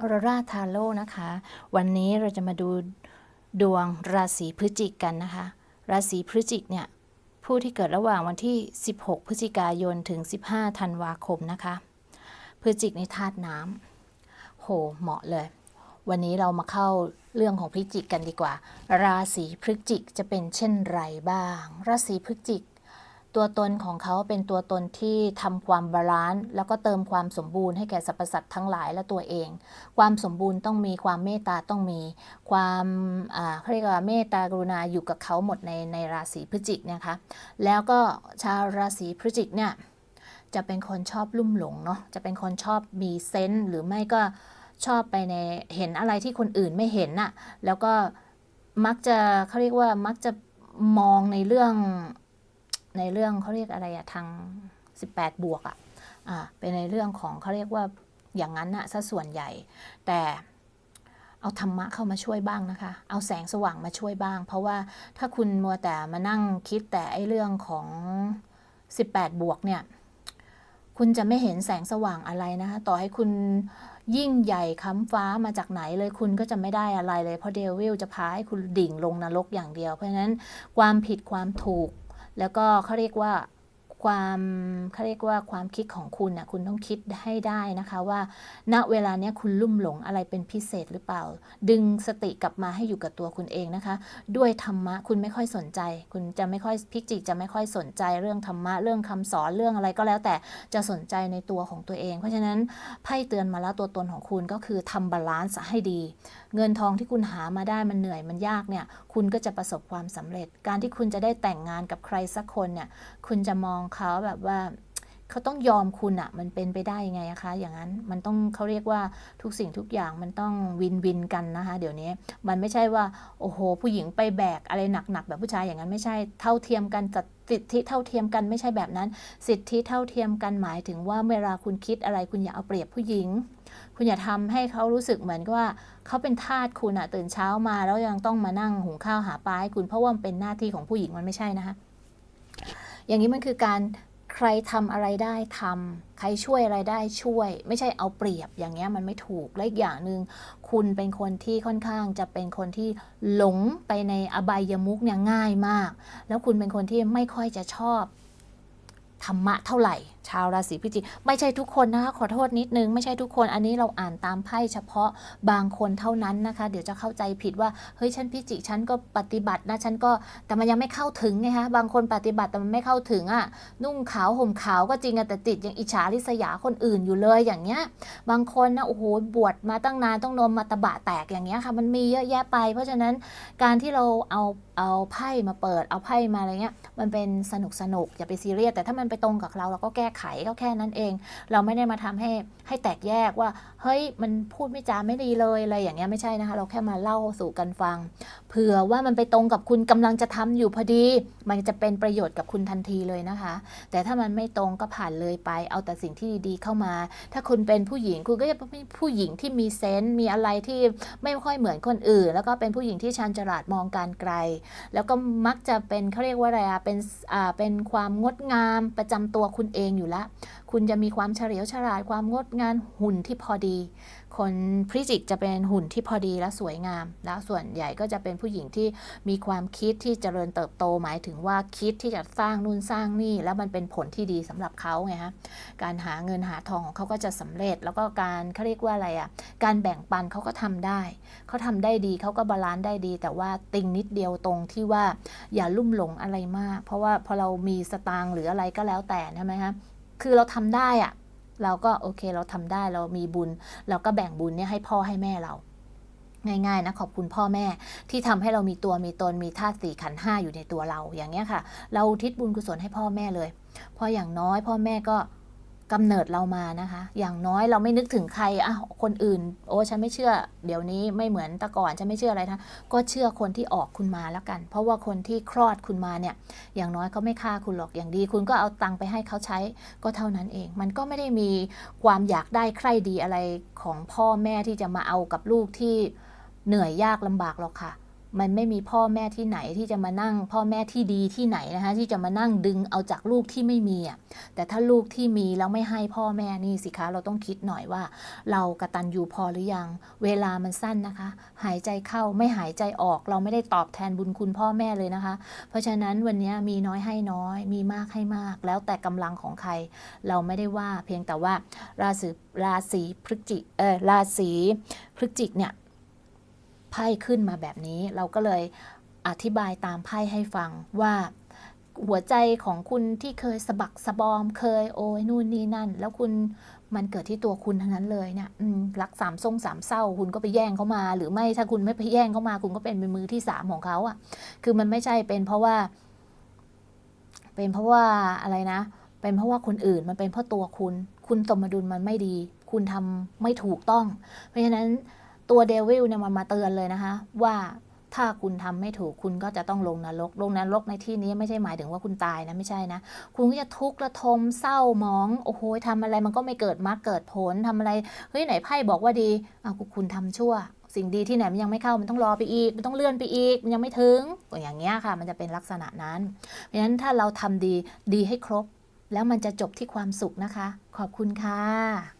ออรราทาโร่นะคะ วันนี้เราจะมาดูดวงราศีพฤศจิกกันนะคะ ราศีพฤศจิกเนี่ย ผู้ที่เกิดระหว่างวันที่ 16 พฤศจิกายนถึง 15 ธันวาคมนะคะ พฤศจิกในธาตุน้ำโห เหมาะเลย วันนี้เรามาเข้าเรื่องของพฤศจิกกันดีกว่า ราศีพฤศจิกจะเป็นเช่นไรบ้าง ราศีพฤศจิก ตัวตนของเขาเป็นตัวตนที่ทำความบาลานซ์แล้วก็เติมความสมบูรณ์ให้แก่สรรพสัตว์ทั้งหลายและตัวเอง ความสมบูรณ์ต้องมีความเมตตาต้องมี ความเขาเรียกว่าเมตตากรุณาอยู่กับเขาหมดในในราศีพฤศจิกนะคะแล้วก็ชาวราศีพฤศจิกเนี่ยจะเป็นคนชอบลุ่มหลงเนาะจะเป็นคนชอบมีเซนส์หรือไม่ก็ชอบไปในเห็นอะไรที่คนอื่นไม่เห็นน่ะแล้วก็มักจะเขาเรียกว่ามักจะมองในเรื่อง ในเรื่องเขาเรียกอะไรอะทาง 18 บวกอะอ่าเป็นในเรื่องของเขาเรียกว่าอย่างนั้นนะซะส่วนใหญ่ แต่เอาธรรมะเข้ามาช่วยบ้างนะคะ เอาแสงสว่างมาช่วยบ้าง เพราะว่าถ้าคุณมัวแต่มานั่งคิดแต่ไอ้เรื่องของ 18 บวกเนี่ย คุณจะไม่เห็นแสงสว่างอะไรนะคะ ต่อให้คุณยิ่งใหญ่ค้ำฟ้ามาจากไหนเลยคุณก็จะไม่ได้อะไรเลย เพราะเดวิลจะพาให้คุณดิ่งลงนรกอย่างเดียว เพราะฉะนั้นความผิดความถูก แล้วก็เขาเรียกว่า ความเขาเรียกว่าความคิดของคุณนะคุณต้องคิดให้ได้นะคะว่า ณเวลาเนี้ยคุณลุ่มหลงอะไรเป็นพิเศษหรือเปล่า ดึงสติกลับมาให้อยู่กับตัวคุณเองนะคะ ด้วยธรรมะคุณไม่ค่อยสนใจ คุณจะไม่ค่อยพิจิกจะไม่ค่อยสนใจเรื่องธรรมะเรื่องคำสอนเรื่องอะไรก็แล้วแต่จะสนใจในตัวของตัวเอง เพราะฉะนั้นไพ่เตือนมาแล้วตัวตนของคุณก็คือทำบาลานซ์ให้ดี เงินทองที่คุณหามาได้มันเหนื่อยมันยากเนี่ยคุณก็จะประสบความสำเร็จ การที่คุณจะได้แต่งงานกับใครสักคนเนี่ยคุณจะมองเขาแบบว่าเขาต้องยอมคุณอะมันเป็นไปได้ยังไงอะคะ อย่างนั้นมันต้องเขาเรียกว่าทุกสิ่งทุกอย่างมันต้องวินวินกันนะคะ เดี๋ยวนี้มันไม่ใช่ว่าโอ้โห ผู้หญิงไปแบกอะไรหนักๆแบบผู้ชายอย่างนั้นไม่ใช่เท่าเทียมกันจัดสิทธิเท่าเทียมกันไม่ใช่แบบนั้น สิทธิเท่าเทียมกันหมายถึงว่าเวลาคุณคิดอะไรคุณอย่าเอาเปรียบผู้หญิง คุณอย่าทำให้เขารู้สึกเหมือนกับว่าเขาเป็นทาสคุณอะตื่นเช้ามาแล้วยังต้องมานั่งหุงข้าวหาปลาให้คุณเพราะว่ามันเป็นหน้าที่ของผู้หญิงมันไม่ใช่นะคะ อย่างนี้มันคือการใครทำอะไรได้ทำใครช่วยอะไรได้ช่วย ไม่ใช่เอาเปรียบอย่างเงี้ยมันไม่ถูกและอีกอย่างหนึ่งคุณเป็นคนที่ค่อนข้างจะเป็นคนที่หลงไปในอบายมุกเนี่ยง่ายมาก แล้วคุณเป็นคนที่ไม่ค่อยจะชอบ ธรรมะเท่าไหร่ ชาวราศีพิจิกไม่ใช่ทุกคนนะคะขอโทษนิดนึง ไม่ใช่ทุกคนอันนี้เราอ่านตามไพ่เฉพาะบางคนเท่านั้นนะคะ เดี๋ยวจะเข้าใจผิดว่าเฮ้ยฉันพิจิกฉันก็ปฏิบัตินะฉันก็แต่มันยังไม่เข้าถึงไงคะบางคนปฏิบัติแต่มันไม่เข้าถึงอะ่ะนุ่งขาวห่มขาวก็จริงอะแต่ติดยังอิจฉาริษยาคนอื่นอยู่เลยอย่างเงี้ยบางคนนะโอ้โหบวชมาตั้งนานต้องนมมาตะบะแตกอย่างเงี้ยค่ะมันมีเยอะแยะไป เพราะฉะนั้นการที่เราเอา เอาไพ่มาเปิด เอาไพ่มาอะไรเงี้ย มันเป็นสนุกสนุกอย่าไปซีเรียส แต่ถ้ามันไปตรงกับเราเราก็แก้ไขก็แค่นั้นเอง เราไม่ได้มาทำให้ให้แตกแยกว่า เฮ้ย มันพูดไม่จาไม่ดีเลยอะไรอย่างเงี้ยไม่ใช่นะคะ เราแค่มาเล่าสู่กันฟัง เผื่อว่ามันไปตรงกับคุณกำลังจะทำอยู่พอดี มันจะเป็นประโยชน์กับคุณทันทีเลยนะคะ แต่ถ้ามันไม่ตรงก็ผ่านเลยไป เอาแต่สิ่งที่ดีๆเข้ามา ถ้าคุณเป็นผู้หญิงคุณก็จะเป็นผู้หญิงที่มีเซนส์มีอะไรที่ไม่ค่อยเหมือนคนอื่น แล้วก็เป็นผู้หญิงที่ชันฉลาดมองการไกลแล้วก็มักจะเป็นเขาเรียกว่าอะไรอะเป็นอ่าเป็นความงดงามประจำตัวคุณเองอยู่แล้วคุณจะมีความเฉลียวฉลาดความงดงามหุ่นที่พอดี คนพฤศจิกจะเป็นหุ่นที่พอดีและสวยงาม แล้วส่วนใหญ่ก็จะเป็นผู้หญิงที่มีความคิดที่เจริญเติบโต หมายถึงว่าคิดที่จะสร้างนู่นสร้างนี่ แล้วมันเป็นผลที่ดีสำหรับเขาไงฮะการหาเงินหาทองของเขาก็จะสำเร็จ แล้วก็การเขาเรียกว่าอะไรอะ่ะการแบ่งปันเขาก็ทำได้เขาทำได้ดีเขาก็บาลานซ์ได้ดี แต่ว่าติงนิดเดียวตรงที่ว่าอย่าลุ่มหลงอะไรมาก เพราะว่าพอเรามีสตางค์หรืออะไรก็แล้วแต่ใช่ไหมคะ คือเราทำได้อะเราก็โอเคเราทำได้เรามีบุญ เราก็แบ่งบุญเนี่ยให้พ่อให้แม่เรา ง่ายๆนะขอบคุณพ่อแม่ที่ทำให้เรามีตัวมีตนมีธาตุสี่ขันห้าอยู่ในตัวเราอย่างเงี้ยค่ะ เราทิศบุญกุศลให้พ่อแม่เลย พออย่างน้อยพ่อแม่ก็ กำเนิดเรามานะคะ อย่างน้อยเราไม่นึกถึงใครอะคนอื่น โอ้ฉันไม่เชื่อ เดี๋ยวนี้ไม่เหมือนแต่ก่อนฉันไม่เชื่ออะไรนะก็เชื่อคนที่ออกคุณมาแล้วกัน เพราะว่าคนที่คลอดคุณมาเนี่ย อย่างน้อยเขาไม่ฆ่าคุณหรอกอย่างดี คุณก็เอาตังค์ไปให้เขาใช้ก็เท่านั้นเอง มันก็ไม่ได้มีความอยากได้ใครดีอะไรของพ่อแม่ที่จะมาเอากับลูกที่เหนื่อยยากลำบากหรอกค่ะ มันไม่มีพ่อแม่ที่ไหนที่จะมานั่ง พ่อแม่ที่ดีที่ไหนนะคะที่จะมานั่งดึงเอาจากลูกที่ไม่มีอะแต่ถ้าลูกที่มีแล้วไม่ให้พ่อแม่นี่สิคะ เราต้องคิดหน่อยว่า เรากระตันอยู่พอหรือยัง เวลามันสั้นนะคะ หายใจเข้าไม่หายใจออก เราไม่ได้ตอบแทนบุญคุณพ่อแม่เลยนะคะ เพราะฉะนั้นวันนี้มีน้อยให้น้อย มีมากให้มาก แล้วแต่กำลังของใคร เราไม่ได้ว่าเพียงแต่ว่าราศีราศีพฤศจิกเออราศีพฤศจิกเนี่ย ไพ่ขึ้นมาแบบนี้ เราก็เลยอธิบายตามไพ่ให้ฟังว่าหัวใจของคุณที่เคยสะบักสะบอมเคยโอ้ยนู่นนี่นั่น แล้วคุณมันเกิดที่ตัวคุณทั้งนั้นเลยเนี่ยรักสามทรงสามเศร้า คุณก็ไปแย่งเขามา หรือไม่ถ้าคุณไม่ไปแย่งเขามา คุณก็เป็นเป็นมือที่สามของเขาอะ่ะ คือมันไม่ใช่เป็นเพราะว่า เป็นเพราะว่าอะไรนะ เป็นเพราะว่าคนอื่นมันเป็นเพราะตัวคุณ คุณสมดุลมันไม่ดี คุณทำไม่ถูกต้อง เพราะฉะนั้น ตัวเดวิลเนี่ยมันมาเตือนเลยนะคะ ว่าถ้าคุณทำไม่ถูกคุณก็จะต้องลงนรก ลงนรกในที่นี้ไม่ใช่หมายถึงว่าคุณตายนะไม่ใช่นะ คุณก็จะทุกข์ระทมเศร้าหมอง โอ้โหทำอะไรมันก็ไม่เกิดมรรคเกิดผลทำอะไร เฮ้ยไหนไพ่บอกว่าดีอ้าวคุณทำชั่ว สิ่งดีที่ไหนมันยังไม่เข้ามันต้องรอไปอีก มันต้องเลื่อนไปอีก มันยังไม่ถึง อย่างเงี้ยค่ะ มันจะเป็นลักษณะนั้น เพราะฉะนั้นถ้าเราทำดีดีให้ครบ แล้วมันจะจบที่ความสุขนะคะ ขอบคุณค่ะ